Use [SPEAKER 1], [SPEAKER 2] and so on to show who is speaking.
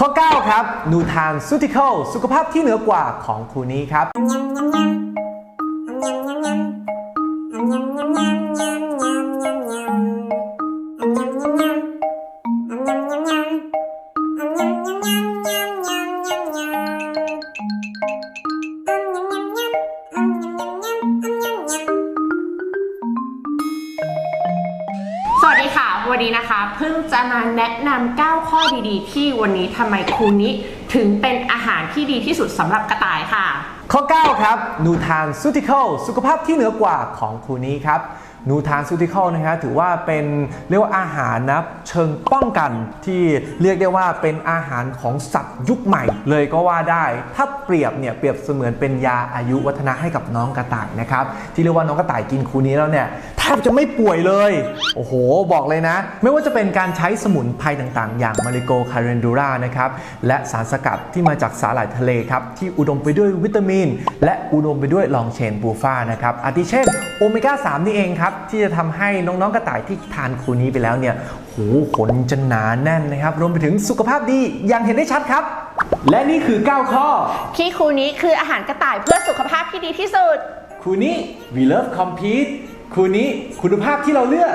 [SPEAKER 1] ข้อ 9 ครับ นูทานซูติคลสุขภาพที่เหนือกว่าของครูนี้ครับ
[SPEAKER 2] สวัสดีค่ะ วันนี้นะคะเพิ่งจะมาแนะนำ9ข้อดีๆ ที่วันนี้ทำไมคูนี้ถึงเป็นอาหารที่ดีที่สุดสำหรับกระต่ายค่ะ
[SPEAKER 1] ข้อ 9 ครับนูทานซูติคลสุขภาพที่เหนือกว่าของคูนี้ครับ นูทานซูติคลนะฮะถือว่าเป็นเรียกว่าอาหารนะเชิงป้องกันที่เรียกได้ว่าเป็นอาหารของสัตว์ยุคใหม่ เลยก็ว่าได้ ถ้าเปรียบเนี่ยเปรียบเสมือนเป็นยาอายุวัฒนะให้กับน้องกระต่ายนะครับที่เรียกว่าน้องกระต่ายกินคูนี้แล้วเนี่ยแทบจะไม่ป่วยเลย โอ้โห บอกเลยนะ ไม่ว่าจะเป็นการใช้สมุนไพรต่างๆ อย่างมาริโกคาเรนดูรานะครับและสารสกัดที่มาจากสาหร่ายทะเลครับที่อุดมไปด้วยวิตามิน และอุดมไปด้วยลองเชนบูฟานะครับอาทิเช่นโอเมก้า 3 นี่เองครับ ที่จะทำให้น้องๆกระต่ายที่ทานคูนี้ไปแล้วเนี่ยโหขนจะหนาแน่นนะครับ รวมไปถึงสุขภาพดีอย่างเห็นได้ชัดครับ และนี่คือ 9 ข้อ
[SPEAKER 2] ที่ครูนี้คืออาหารกระต่ายเพื่อสุขภาพที่ดีที่สุด
[SPEAKER 1] คูนี้ we love compete คูนี้คุณภาพที่เราเลือก